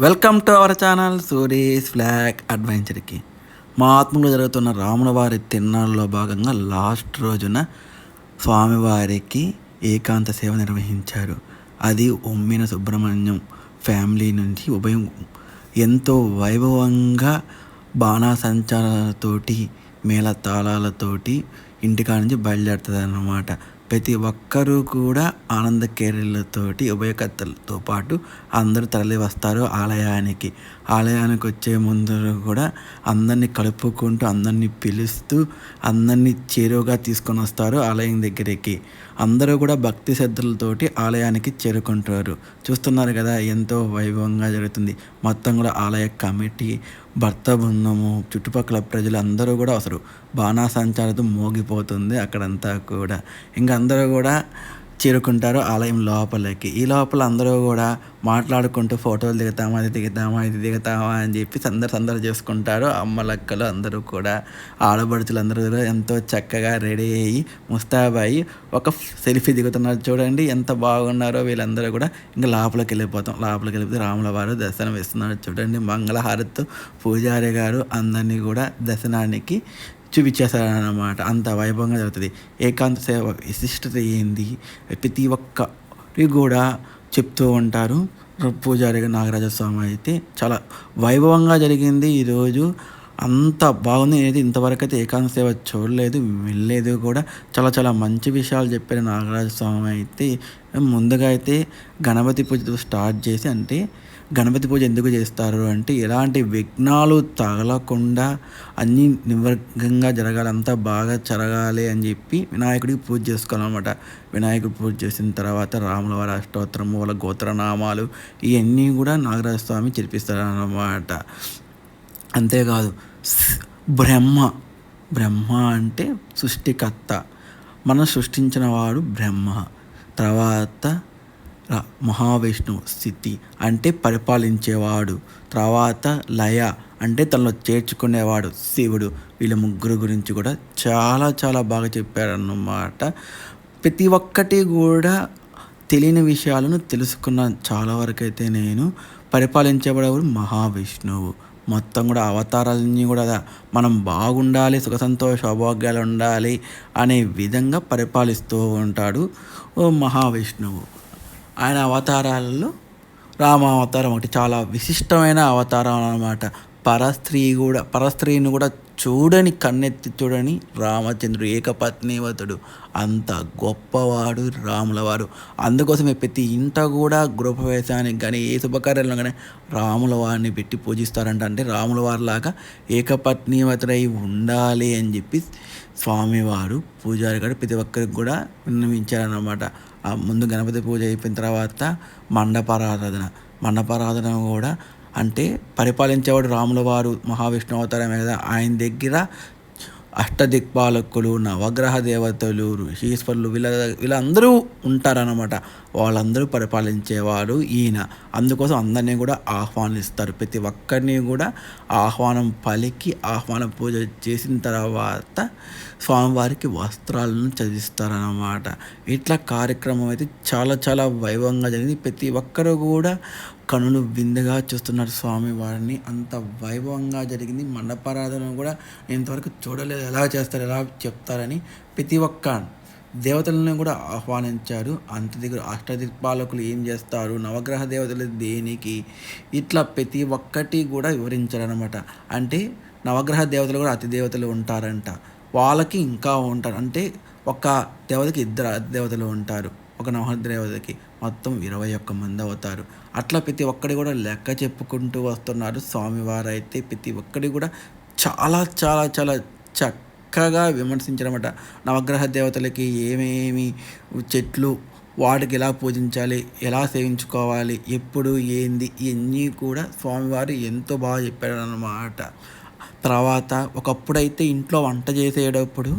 Welcome to our channel Suri's flag అడ్వెంచర్కి మా ఆత్మలో జరుగుతున్న రాముల వారి తిరునాళ్ళలో భాగంగా లాస్ట్ రోజున స్వామివారికి ఏకాంత సేవ నిర్వహించారు. అది ఉమ్మిన సుబ్రహ్మణ్యం ఫ్యామిలీ నుంచి ఉభయం. ఎంతో వైభవంగా బాణాసంచారాలతోటి మేళ తాళాలతోటి ఇంటికాడ నుంచి బయలుదేరుతుంది అన్నమాట ప్రతి ఒక్కరూ కూడా ఆనంద కేరళతోటి ఉభయకర్తలతో పాటు అందరూ తరలి వస్తారు ఆలయానికి. ఆలయానికి వచ్చే ముందు కూడా అందరినీ కలుపుకుంటూ అందరినీ పిలుస్తూ అందరినీ చేరువుగా తీసుకొని వస్తారు ఆలయం దగ్గరికి. అందరూ కూడా భక్తి శ్రద్ధలతోటి ఆలయానికి చేరుకుంటారు. చూస్తున్నారు కదా ఎంతో వైభవంగా జరుగుతుంది. మొత్తం కూడా ఆలయ కమిటీ భర్త బృందము చుట్టుపక్కల ప్రజలు అందరూ కూడా అసలు బాణాసంచారతో మోగిపోతుంది అక్కడంతా కూడా. ఇంకా అందరూ కూడా చేరుకుంటారు ఆలయం లోపలికి. ఈ లోపల అందరూ కూడా మాట్లాడుకుంటూ ఫోటోలు దిగుతామా అది దిగుతామా ఇది దిగుతామా అని చెప్పి అందరు సందరు చేసుకుంటారు. అమ్మలక్కలు అందరూ కూడా ఆడబడుచులు అందరూ కూడా ఎంతో చక్కగా రెడీ అయ్యి ముస్తాబాయి ఒక సెల్ఫీ దిగుతున్నారు. చూడండి ఎంత బాగున్నారో వీళ్ళందరూ కూడా. ఇంకా లోపలికి వెళ్ళిపోతాం. లోపలికి వెళ్ళిపోతే రాముల వారు దర్శనం ఇస్తున్నారు. చూడండి మంగళహారతితో పూజారి గారు అందరినీ కూడా దర్శనానికి చూపించేస్తారనమాట అంత వైభవంగా జరుగుతుంది. ఏకాంత సేవ విశిష్టత ఏంది? ప్రతి ఒక్కరి కూడా చెప్తూ ఉంటారు. పూజారి నాగరాజస్వామి అయితే చాలా వైభవంగా జరిగింది ఈరోజు అంత బాగుంది. నేనైతే ఇంతవరకు అయితే ఏకాంత సేవ చూడలేదు వెళ్ళలేదు కూడా. చాలా చాలా మంచి విషయాలు చెప్పారు నాగరాజ స్వామి అయితే. ముందుగా అయితే గణపతి పూజతో స్టార్ట్ చేసి అంటే గణపతి పూజ ఎందుకు చేస్తారు అంటే ఎలాంటి విఘ్నాలు తగలకుండా అన్నీ నివర్గంగా జరగాలి అంతా బాగా జరగాలి అని చెప్పి వినాయకుడికి పూజ చేసుకోవాలన్నమాట. వినాయకుడు పూజ చేసిన తర్వాత రాముల వారి అష్టోత్తరము వాళ్ళ గోత్రనామాలు ఇవన్నీ కూడా నాగరాజ స్వామి అన్నమాట అంతేకాదు బ్రహ్మ. బ్రహ్మ అంటే సృష్టికర్త. మనం సృష్టించిన వాడు బ్రహ్మ. తర్వాత మహావిష్ణువు స్థితి అంటే పరిపాలించేవాడు. తర్వాత లయ అంటే తనలో చేర్చుకునేవాడు శివుడు. వీళ్ళ ముగ్గురు గురించి కూడా చాలా చాలా బాగా చెప్పారన్నమాట. ప్రతి ఒక్కటి కూడా తెలియని విషయాలను తెలుసుకున్న చాలా వరకు అయితే నేను పరిపాలించేవాడు మహావిష్ణువు. మొత్తం కూడా అవతారాలన్నీ కూడా మనం బాగుండాలి సుఖ సంతోష సౌభాగ్యాలు ఉండాలి అనే విధంగా పరిపాలిస్తూ ఉంటాడు ఓ మహావిష్ణువు. ఆయన అవతారాలలో రామావతారం ఒకటి చాలా విశిష్టమైన అవతారం అనమాట పరస్త్రీ కూడా పరస్త్రీని కూడా చూడని కన్నెత్తి చూడని రామచంద్రుడు ఏకపత్నివతుడు అంత గొప్పవాడు రాములవారు అందుకోసమే ప్రతి ఇంట కూడా గృహప్రవేశానికి కానీ ఏ శుభకార్యాలను కానీ రాముల వారిని పెట్టి పూజిస్తారంట. అంటే రాముల వారిలాగా ఏకపత్నివతుడై ఉండాలి అని చెప్పి స్వామివారు పూజారి గారు ప్రతి ఒక్కరికి కూడా విన్నవించారన్నమాట. ముందు గణపతి పూజ అయిపోయిన తర్వాత మండపారాధన. మండపారాధన కూడా అంటే పరిపాలించేవాడు రాముల వారు మహావిష్ణు అవతారమే కదా. ఆయన దగ్గర అష్టదిక్పాలకులు నవగ్రహ దేవతలు ఋషీశ్వరులు వీళ్ళ వీళ్ళందరూ ఉంటారనమాట వాళ్ళందరూ పరిపాలించేవారు ఈయన. అందుకోసం అందరినీ కూడా ఆహ్వానిస్తారు. ప్రతి ఒక్కరిని కూడా ఆహ్వానం పలికి ఆహ్వాన పూజ చేసిన తర్వాత స్వామివారికి వస్త్రాలను చదివిస్తారనమాట ఇట్లా కార్యక్రమం అయితే చాలా చాలా వైభవంగా జరిగింది. ప్రతి ఒక్కరు కూడా కనులు విందుగా చూస్తున్నారు స్వామి వారిని. అంత వైభవంగా జరిగింది. మండపారాధన కూడా ఇంతవరకు చూడలేదు. ఎలా చేస్తారు ఎలా చెప్తారని ప్రతి ఒక్క దేవతలను కూడా ఆహ్వానించారు. అంత దగ్గర అష్టదిక్పాలకులు ఏం చేస్తారు నవగ్రహ దేవతలు దేనికి? ఇట్లా ప్రతి ఒక్కటి కూడా వివరించారనమాట అంటే నవగ్రహ దేవతలు కూడా అతి దేవతలు ఉంటారంట. వాళ్ళకి ఇంకా ఉంటారు. అంటే ఒక దేవతకి ఇద్దరు దేవతలు ఉంటారు. ఒక నవగ్రహదేవతకి మొత్తం ఇరవై ఒక్క మంది అవుతారు. అట్లా ప్రతి ఒక్కడి కూడా లెక్క చెప్పుకుంటూ వస్తున్నారు స్వామివారు అయితే ప్రతి ఒక్కడి కూడా చాలా చాలా చాలా చక్కగా విమర్శించడమట నవగ్రహ దేవతలకి ఏమేమి చెట్లు వాటికి ఎలా పూజించాలి ఎలా సేవించుకోవాలి ఎప్పుడు ఏంది ఇవన్నీ కూడా స్వామివారు ఎంతో బాగా చెప్పాడనమాట తర్వాత ఒకప్పుడైతే ఇంట్లో వంట చేసేటప్పుడు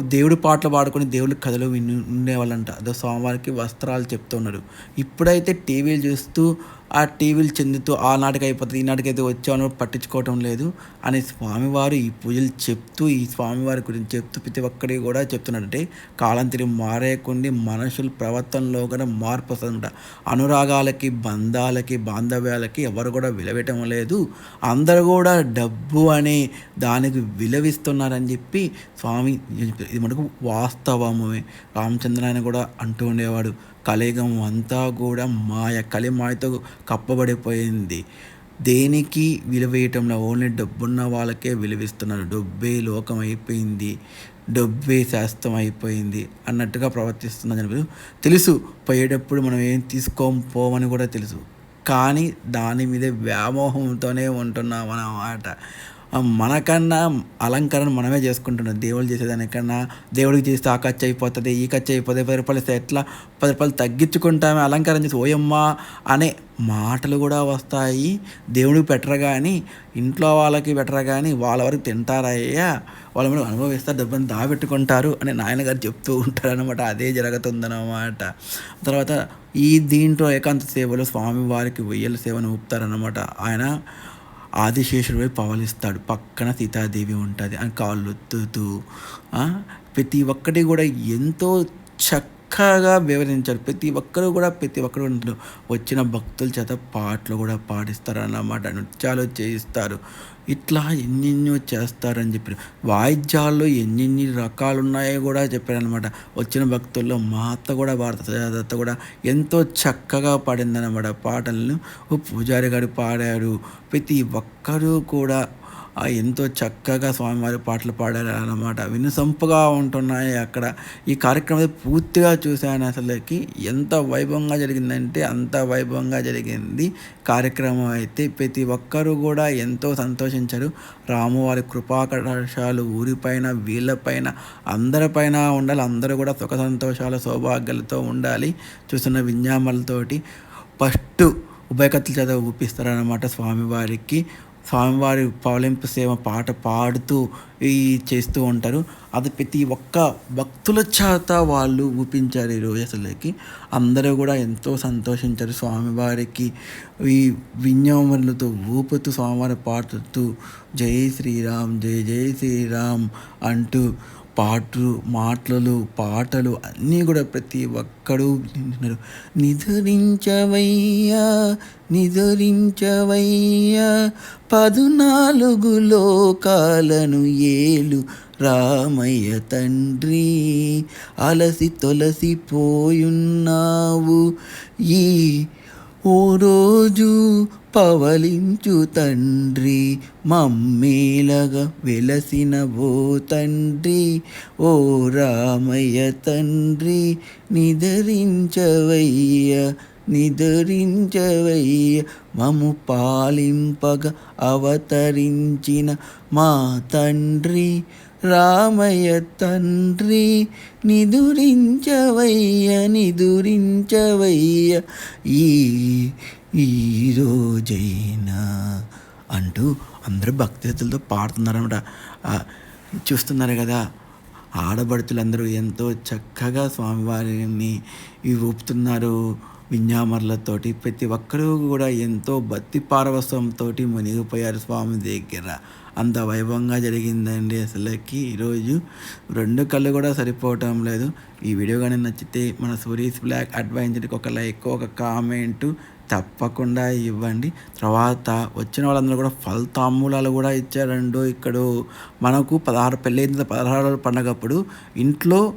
దేవుడి పాటలు పాడుకొని దేవుడి కథలు విని ఉండేవాళ్ళంట. అదో స్వామివారికి వస్త్రాలు చెప్తున్నారు ఇప్పుడైతే టీవీలు చూస్తూ ఆ టీవీలు చెందుతూ ఆనాటికి అయిపోతుంది ఈనాటికి వచ్చామని పట్టించుకోవటం లేదు అని స్వామివారు ఈ పూజలు చెప్తూ ఈ స్వామివారి గురించి చెప్తూ ప్రతి ఒక్కరికి కూడా చెప్తున్నాడంటే కాలం తిరిగి మారేయకుండా మనుషుల ప్రవర్తనలో కూడా మార్పు వస్తుందంట. అనురాగాలకి బంధాలకి బాంధవ్యాలకి ఎవరు కూడా విలవేయటం లేదు. అందరూ కూడా డబ్బు అనే దానికి విలవిస్తున్నారని చెప్పి స్వామి ఇది మనకు వాస్తవమే. రామచంద్రాయన కూడా అంటూ ఉండేవాడు. కలియుగం అంతా కూడా మాయ కలి మాయతో కప్పబడిపోయింది. దేనికి విలువేయటంలో ఓన్లీ డబ్బున్న వాళ్ళకే విలువిస్తున్నారు. డబ్బే లోకం అయిపోయింది. డబ్బే శాస్త్రం అయిపోయింది అన్నట్టుగా ప్రవర్తిస్తున్నది తెలుసు. పోయేటప్పుడు మనం ఏం తీసుకోం పోమని కూడా తెలుసు. కానీ దాని మీద వ్యామోహంతోనే ఉంటున్నాం అన్నమాట. మనకన్నా అలంకరణ మనమే చేసుకుంటున్నాం. దేవుడు చేసేదానికన్నా దేవుడికి చేస్తే ఆ ఖర్చు అయిపోతుంది ఈ ఖర్చు అయిపోతుంది పది రూపాయలు ఇస్తే ఎట్లా? పది రూపాయలు తగ్గించుకుంటామే అలంకరణ చేసి ఓయమ్మా అనే మాటలు కూడా వస్తాయి. దేవుడికి పెట్టరు కానీ ఇంట్లో వాళ్ళకి పెట్టరు కానీ వాళ్ళ వరకు తింటారయ్యా వాళ్ళ మీద అనుభవిస్తారు డబ్బుని దాబెట్టుకుంటారు అని నాయనగారు చెప్తూ ఉంటారు అనమాట అదే జరుగుతుందన్నమాట. తర్వాత ఈ దీంట్లో ఏకాంత సేవలు స్వామివారికి వెయ్యల సేవను ఊపుతారనమాట ఆయన ఆదిశేషుడిపై పవలిస్తాడు. పక్కన సీతాదేవి ఉంటుంది. అని కాళ్ళు ఒత్తుతూ ప్రతి ఒక్కటి కూడా ఎంతో చక్క చక్కగా వివరించారు ప్రతి ఒక్కరు కూడా ప్రతి ఒక్కరు ఉంటారు. వచ్చిన భక్తుల చేత పాటలు కూడా పాడిస్తారు అన్నమాట నృత్యాలు చేయిస్తారు. ఇట్లా ఎన్నెన్నో చేస్తారని చెప్పారు. వాయిద్యాల్లో ఎన్నెన్ని రకాలు ఉన్నాయో కూడా చెప్పారనమాట వచ్చిన భక్తుల్లో మా అత్త కూడా భారత కూడా ఎంతో చక్కగా పాడిందనమాట పాటలను. పూజారి గారు పాడారు. ప్రతి ఒక్కరూ కూడా ఎంతో చక్కగా స్వామివారి పాటలు పాడారు అన్నమాట. వినుసంపుగా ఉంటున్నాయి అక్కడ. ఈ కార్యక్రమం పూర్తిగా చూశాను అసలుకి. ఎంత వైభవంగా జరిగిందంటే అంత వైభవంగా జరిగింది కార్యక్రమం అయితే. ప్రతి ఒక్కరూ కూడా ఎంతో సంతోషించారు. రామువారి కృపాకటాక్షాలు ఊరిపైన వీళ్ళపైన అందరిపైన ఉండాలి. అందరూ కూడా సుఖ సంతోషాల సౌభాగ్యాలతో ఉండాలి. చూస్తున్న విజ్ఞామలతోటి ఫస్ట్ ఉభయకత్తులు చేత ఊపిస్తారనమాట స్వామివారికి. స్వామివారి పవలింపు సేవ పాట పాడుతూ ఈ చేస్తూ ఉంటారు. అది ప్రతి ఒక్క భక్తుల చేత వాళ్ళు ఊపించారు ఈ రోజు అసలుకి. అందరూ కూడా ఎంతో సంతోషించారు. స్వామివారికి ఈ విజ్ఞాపనలతో ఊపుతూ స్వామివారి పాడుతూ జై శ్రీరామ్ జై జై శ్రీరామ్ అంటూ పాటలు మాటలు పాటలు అన్నీ కూడా ప్రతి ఒక్కడు వింటున్నారు నిధరించవయ్యా నిధరించవయ్యా పదునాలుగు లోకాలను ఏలు రామయ్య తండ్రి అలసి తొలసిపోయున్నావు ఈ ఓ రోజు పవలించు తండ్రి మమ్మీలగా వెలసిన ఓ తండ్రి ఓ రామయ్య తండ్రి నిదరించవయ్య నిదరించవయ్య. మము పాలింపగా అవతరించిన మా తండ్రి రామయ్య తండ్రి నిదురించవయ్య నిదురించవయ్య ఈ ఈరోజైనా అంటూ అందరూ భక్తితో పాడుతున్నారన్నమాట. చూస్తున్నారు కదా ఆడబడుతులందరూ ఎంతో చక్కగా స్వామివారిని ఊపుతున్నారు విజ్ఞామర్లతోటి ప్రతి ఒక్కరూ కూడా ఎంతో భక్తి పారవస్వంతో మునిగిపోయారు స్వామి దగ్గర. అంత వైభవంగా జరిగిందండి అసలుకి. ఈరోజు రెండు కళ్ళు కూడా సరిపోవటం లేదు. ఈ వీడియో కానీ నచ్చితే మన సూరీస్ బ్లాక్ అడ్వెంచర్కి ఒక లైక్ ఒక కామెంటు తప్పకుండా ఇవ్వండి. తర్వాత వచ్చిన వాళ్ళందరూ కూడా ఫలితామూలాలు కూడా ఇచ్చారండు ఇక్కడ. మనకు పదహారు పెళ్ళైన పదహారు పండగప్పుడు ఇంట్లో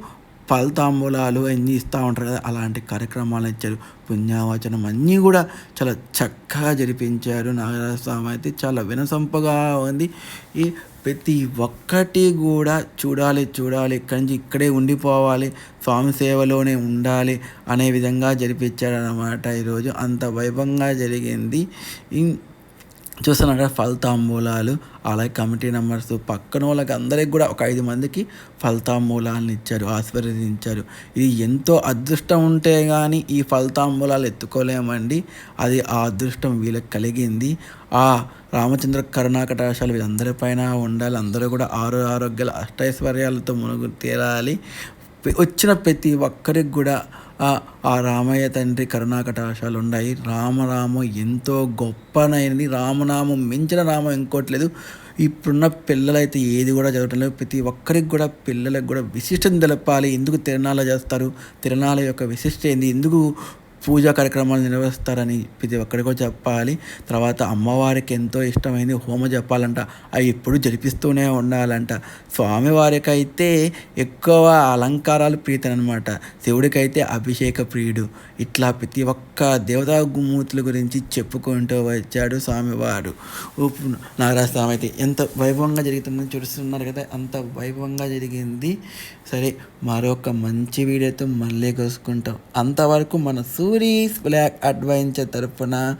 ఫలితాంబూలాలు అన్నీ ఇస్తూ ఉంటారు కదా అలాంటి కార్యక్రమాలు ఇచ్చారు. పుణ్యవచనం అన్నీ కూడా చాలా చక్కగా జరిపించారు. నాగరాజ స్వామి అయితే చాలా వినసంపగా ఉంది. ఈ ప్రతి ఒక్కటి కూడా చూడాలి చూడాలి ఇక్కడి నుంచి ఇక్కడే ఉండిపోవాలి స్వామి సేవలోనే ఉండాలి అనే విధంగా జరిపించాడనమాట ఈరోజు అంత వైభవంగా జరిగింది. చూస్తున్నారా ఫలితాంబూలాలు అలాగే కమిటీ నెంబర్స్ పక్కన వాళ్ళకి అందరికి కూడా ఒక ఐదు మందికి ఫలితాంబూలాలను ఇచ్చారు ఆశీర్వదించారు. ఇది ఎంతో అదృష్టం ఉంటే కానీ ఈ ఫలితాంబూలాలు ఎత్తుకోలేమండి. అది ఆ అదృష్టం వీళ్ళకి కలిగింది. ఆ రామచంద్ర కరుణాకటాశాలు వీళ్ళందరిపైన ఉండాలి. అందరూ కూడా ఆరు ఆరోగ్యాలు అష్టైశ్వర్యాలతో మునుగు తీరాలి. వచ్చిన ప్రతి ఒక్కరికి కూడా ఆ రామయ్య తండ్రి కరుణాకటాశాలు ఉన్నాయి రామరామ ఎంతో గొప్పనైనది. రామనామం మించిన రామం ఇంకోటి లేదు. ఇప్పుడున్న పిల్లలైతే ఏది కూడా చదవటం లేదు. ప్రతి ఒక్కరికి కూడా పిల్లలకు కూడా విశిష్టం తెలపాలి. ఎందుకు తిరణాలు చేస్తారు? తిరణాల యొక్క విశిష్ట ఏంది? ఎందుకు పూజా కార్యక్రమాలు నిర్వహిస్తారని ప్రతి ఒక్కరికో చెప్పాలి. తర్వాత అమ్మవారికి ఎంతో ఇష్టమైంది హోమ చెప్పాలంట అవి ఎప్పుడు జరిపిస్తూనే ఉండాలంట. స్వామివారికి అయితే ఎక్కువ అలంకారాలు ప్రీతనమాట శివుడికైతే అభిషేక ప్రియుడు. ఇట్లా ప్రతి ఒక్క దేవతా గుమూర్తుల గురించి చెప్పుకుంటూ వచ్చాడు స్వామివారు. నారాయణస్వామి స్వామి అయితే ఎంత వైభవంగా జరుగుతుందని చూస్తున్నారు కదా అంత వైభవంగా జరిగింది. సరే మరొక మంచి వీడియోతో మళ్ళీ కలుసుకుంటాం. అంతవరకు మనసు సూరీస్ బ్లాక్ అడ్వెంచర్ తరఫున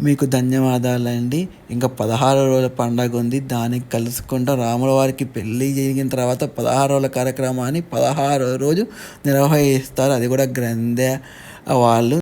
మీకు ధన్యవాదాలండి. ఇంకా పదహారు రోజుల పండగ ఉంది. దానికి కలుసుకుంటాం. రాముల వారికి పెళ్ళి జరిగిన తర్వాత పదహారు రోజుల కార్యక్రమాన్ని పదహారో రోజు నిర్వహిస్తారు. అది కూడా గ్రంథ వాళ్ళు.